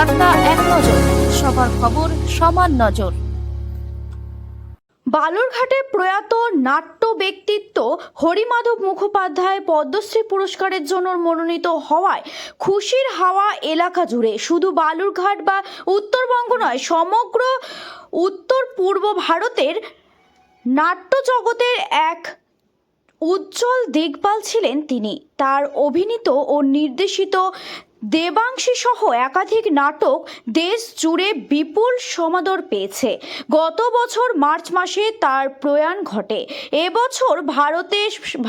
বার্তা এক নজর, সবার খবর সমান নজর। বালুরঘাটে প্রয়াত নাট্য ব্যক্তিত্ব হরিমাধব মুখোপাধ্যায় পদ্মশ্রী পুরস্কারের জন্য মনোনীত হওয়ায় খুশির হাওয়া এলাকা জুড়ে। শুধু বালুরঘাট বা উত্তরবঙ্গ নয়, সমগ্র উত্তর পূর্ব ভারতের নাট্য জগতের এক উজ্জ্বল দিকপাল ছিলেন তিনি। তার অভিনীত ও নির্দেশিত দেবাংশী সহ একাধিক নাটক দেশ জুড়ে বিপুল সমাদর পেয়েছে। গত বছর মার্চ মাসে তার প্রয়াণ ঘটে। এবছর ভারতে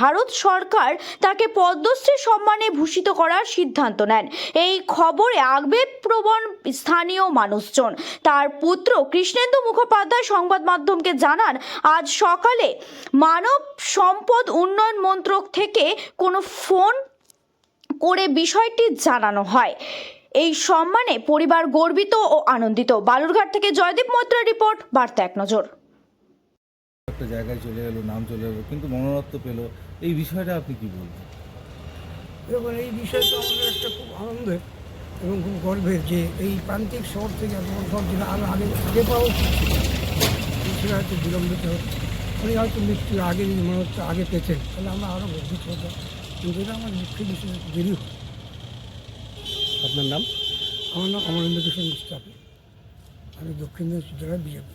ভারত সরকার তাকে পদ্মশ্রী সম্মানে ভূষিত করার সিদ্ধান্ত নেন। এই খবরে আবেগপ্রবণ স্থানীয় মানুষজন। তার পুত্র কৃষ্ণেন্দু মুখোপাধ্যায় সংবাদ মাধ্যমকে জানান, আজ সকালে মানব সম্পদ উন্নয়ন মন্ত্রক থেকে কোনো ফোন করে বিষয়টি জানানো হয়। এই সম্মানে পরিবার গর্বিত ও আনন্দিত। বালুরঘাট থেকে জয়দীপ মৈত্রের রিপোর্ট বার্তা এক নজর। একটা জায়গায় চলে গেলো নাম চলে গেলো কিন্তু মনোরত্ব পেল। এই বিষয়টা আপনি কি বলবেন? দেখুন এই বিষয়টা আমাদের একটা খুব আনন্দের এবং খুব গর্বের যে এই প্রান্তিক শহর থেকে এত শহর যেটা আরও আগে আগে পাওয়া উচিত সেটা হয়তো বিলম্বিত হচ্ছে। উনি হয়তো মৃত্যুর আগে যদি মনে হচ্ছে আগে পেতেন তাহলে আমরা আরও গর্বিত হতাম। কিন্তু এটা আমার বিষয় একটু দেরি হয় আপনার নাম? আমার নাম অমরেন্দ্র কিশোর মুস্তাফি আমি দক্ষিণ দিনাজপুর জেলার বিজেপি